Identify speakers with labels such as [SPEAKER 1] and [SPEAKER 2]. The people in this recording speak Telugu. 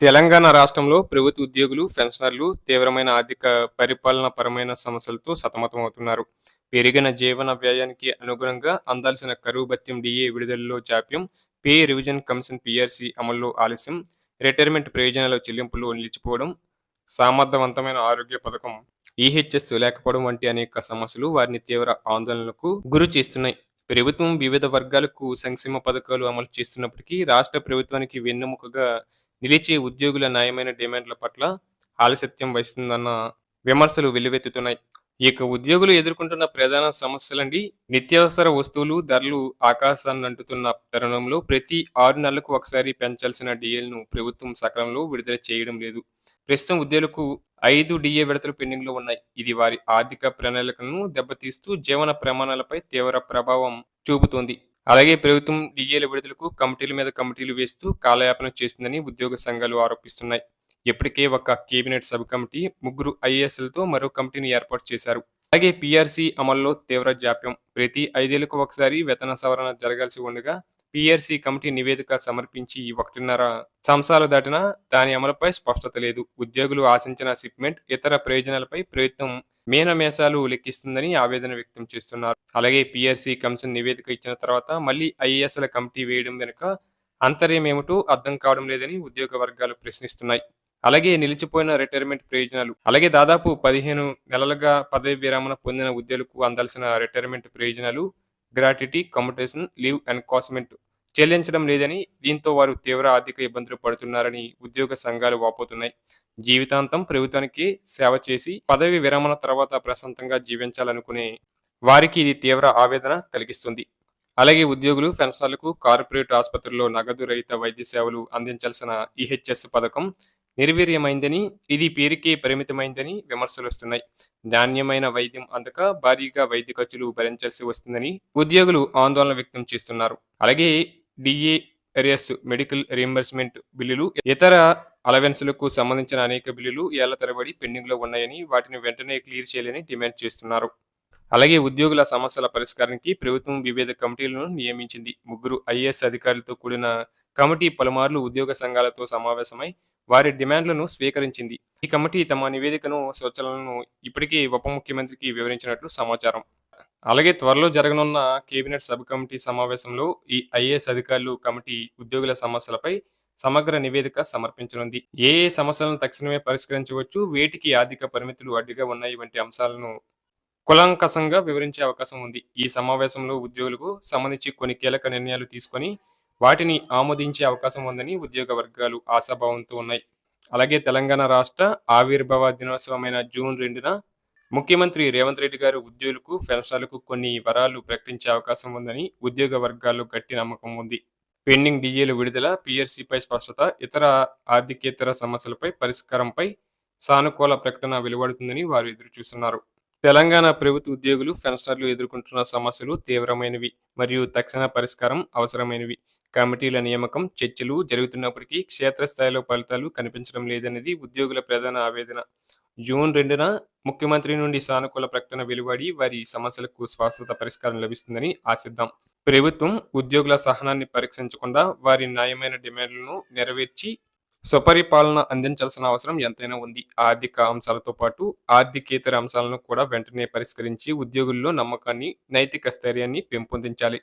[SPEAKER 1] తెలంగాణ రాష్ట్రంలో ప్రభుత్వ ఉద్యోగులు, పెన్షనర్లు తీవ్రమైన ఆర్థిక పరిపాలన పరమైన సమస్యలతో సతమతమవుతున్నారు. పెరిగిన జీవన వ్యయానికి అనుగుణంగా అందాల్సిన కరువు భత్యం డిఏ విడుదలలో జాప్యం, పే రివిజన్ కమిషన్ పిఆర్సి అమల్లో ఆలస్యం, రిటైర్మెంట్ ప్రయోజనాల చెల్లింపులు నిలిచిపోవడం, సమర్థవంతమైన ఆరోగ్య పథకం ఈహెచ్ఎస్ లేకపోవడం వంటి అనేక సమస్యలు వారిని తీవ్ర ఆందోళనలకు గురి చేస్తున్నాయి. ప్రభుత్వం వివిధ వర్గాలకు సంక్షేమ పథకాలు అమలు చేస్తున్నప్పటికీ రాష్ట్ర ప్రభుత్వానికి వెన్నెముకగా నిలిచే ఉద్యోగుల న్యాయమైన డిమాండ్ల పట్ల ఆలస్యత్యం వహిస్తుందన్న విమర్శలు వెల్లువెత్తుతున్నాయి. ఇక ఉద్యోగులు ఎదుర్కొంటున్న ప్రధాన సమస్యలండి నిత్యావసర వస్తువులు ధరలు ఆకాశాన్ని అంటుతున్న తరుణంలో ప్రతి ఆరు నెలలకు ఒకసారి పెంచాల్సిన డిఎల్ను ప్రభుత్వం సకాలంలో విడుదల చేయడం లేదు. ప్రస్తుతం ఉద్యోగులకు ఐదు డిఏ విడతలు పెండింగ్లో ఉన్నాయి. ఇది వారి ఆర్థిక ప్రణాళికలను దెబ్బతీస్తూ జీవన ప్రమాణాలపై తీవ్ర ప్రభావం చూపుతోంది. అలాగే ప్రభుత్వం డిఏల విడుదలకు కమిటీల మీద కమిటీలు వేస్తూ కాలయాపన చేస్తుందని ఉద్యోగ సంఘాలు ఆరోపిస్తున్నాయి. ఇప్పటికే ఒక కేబినెట్ సబ్ కమిటీ, ముగ్గురు ఐఏఎస్లతో మరో కమిటీని ఏర్పాటు చేశారు. అలాగే పీఆర్సీ అమల్లో తీవ్ర జాప్యం ప్రతి ఐదేళ్ళకు ఒకసారి వేతన సవరణ జరగాల్సి ఉండగా పీఆర్సీ కమిటీ నివేదిక సమర్పించి ఒకటిన్నర సంవత్సరాలు దాటినా దాని అమలుపై స్పష్టత లేదు. ఉద్యోగులు ఆశించిన షిప్మెంట్, ఇతర ప్రయోజనాలపై ప్రయత్నం మేనమేషాలు లెక్కిస్తుందని ఆవేదన వ్యక్తం చేస్తున్నారు. అలాగే పీఆర్సీ కమిషన్ నివేదిక ఇచ్చిన తర్వాత మళ్ళీ ఐఏఎస్ల కమిటీ వేయడం వెనుక అంతర్యమేమిటో అర్థం కావడం లేదని ఉద్యోగ వర్గాలు ప్రశ్నిస్తున్నాయి. అలాగే నిలిచిపోయిన రిటైర్మెంట్ ప్రయోజనాలు అలాగే దాదాపు పదిహేను నెలలుగా పదవీ విరమణ పొందిన ఉద్యోగులకు అందాల్సిన రిటైర్మెంట్ ప్రయోజనాలు గ్రాట్యుటీ, కమ్యూటేషన్ లీవ్ ఎన్కాస్మెంట్ చెల్లించడం లేదని దీంతో వారు తీవ్ర ఆర్థిక ఇబ్బందులు పడుతున్నారని ఉద్యోగ సంఘాలు వాపోతున్నాయి. జీవితాంతం ప్రభుత్వానికి సేవ చేసి పదవీ విరమణ తర్వాత ప్రశాంతంగా జీవించాలనుకునే వారికి ఇది తీవ్ర ఆవేదన కలిగిస్తుంది. అలాగే ఉద్యోగులు, పెన్షనర్లకు కార్పొరేట్ ఆసుపత్రుల్లో నగదు రహిత వైద్య సేవలు అందించాల్సిన ఈహెచ్ఎస్ పథకం నిర్వీర్యమైందని, ఇది పేరుకే పరిమితమైందని విమర్శలు వస్తున్నాయి నాణ్యమైన వైద్యం అందక భారీగా వైద్య ఖర్చులు భరించాల్సి వస్తుందని ఉద్యోగులు ఆందోళన వ్యక్తం చేస్తున్నారు. అలాగే డిఏ మెడికల్ రీఎంబర్స్మెంట్ బిల్లులు, ఇతర అలవెన్సులకు సంబంధించిన అనేక బిల్లులు ఏళ్ళ తరబడి పెండింగ్లో ఉన్నాయని వాటిని వెంటనే క్లియర్ చేయాలని డిమాండ్ చేస్తున్నారు. అలాగే ఉద్యోగుల సమస్యల పరిష్కారానికి ప్రభుత్వం వివిధ కమిటీలను నియమించింది. ముగ్గురు ఐఏఎస్ అధికారులతో కూడిన కమిటీ పలుమార్లు ఉద్యోగ సంఘాలతో సమావేశమై వారి డిమాండ్లను స్వీకరించింది. ఈ కమిటీ తమ నివేదికను, సూచనలను ఇప్పటికే ఉప ముఖ్యమంత్రికి వివరించినట్లు సమాచారం. అలాగే త్వరలో జరగనున్న కేబినెట్ సబ్ కమిటీ సమావేశంలో ఈ ఐఏఎస్ అధికారులు కమిటీ ఉద్యోగుల సమస్యలపై సమగ్ర నివేదిక సమర్పించనుంది. ఏ ఏ సమస్యలను తక్షణమే పరిష్కరించవచ్చు, వేటికి ఆర్థిక పరిమితులు అడ్డుగా ఉన్నాయి వంటి అంశాలను కులంకసంగా వివరించే అవకాశం ఉంది. ఈ సమావేశంలో ఉద్యోగులకు సంబంధించి కొన్ని కీలక నిర్ణయాలు తీసుకొని వాటిని ఆమోదించే అవకాశం ఉందని ఉద్యోగ వర్గాలు ఆశాభావంతో ఉన్నాయి. అలాగే తెలంగాణ రాష్ట్ర ఆవిర్భావ దినోత్సవమైన జూన్ రెండున ముఖ్యమంత్రి రేవంత్ రెడ్డి గారు ఉద్యోగులకు, పెన్షనర్లకు కొన్ని వరాలు ప్రకటించే అవకాశం ఉందని ఉద్యోగ వర్గాల్లో గట్టి నమ్మకం ఉంది. పెండింగ్ డిఏలు విడుదల, పీఆర్సీపై స్పష్టత, ఇతర ఆర్థికేతర సమస్యలపై పరిష్కారంపై సానుకూల ప్రకటన వెలువడుతుందని వారు ఎదురు చూస్తున్నారు తెలంగాణ ప్రభుత్వ ఉద్యోగులు, పెన్షనర్లు ఎదుర్కొంటున్న సమస్యలు తీవ్రమైనవి మరియు తక్షణ పరిష్కారం అవసరమైనవి. కమిటీల నియామకం, చర్చలు జరుగుతున్నప్పటికీ క్షేత్రస్థాయిలో ఫలితాలు కనిపించడం లేదనేది ఉద్యోగుల ప్రధాన ఆవేదన. జూన్ రెండున ముఖ్యమంత్రి నుండి సానుకూల ప్రకటన వెలువడి వారి సమస్యలకు శాశ్వత పరిష్కారం లభిస్తుందని ఆశిద్దాం. ప్రభుత్వం ఉద్యోగుల సహనాన్ని పరీక్షించకుండా వారి న్యాయమైన డిమాండ్లను నెరవేర్చి స్వపరిపాలన అందించాల్సిన అవసరం ఎంతైనా ఉంది. ఆర్థిక అంశాలతో పాటు ఆర్థికేతర అంశాలను కూడా వెంటనే పరిష్కరించి ఉద్యోగుల్లో నమ్మకాన్ని, నైతిక స్థైర్యాన్ని పెంపొందించాలి.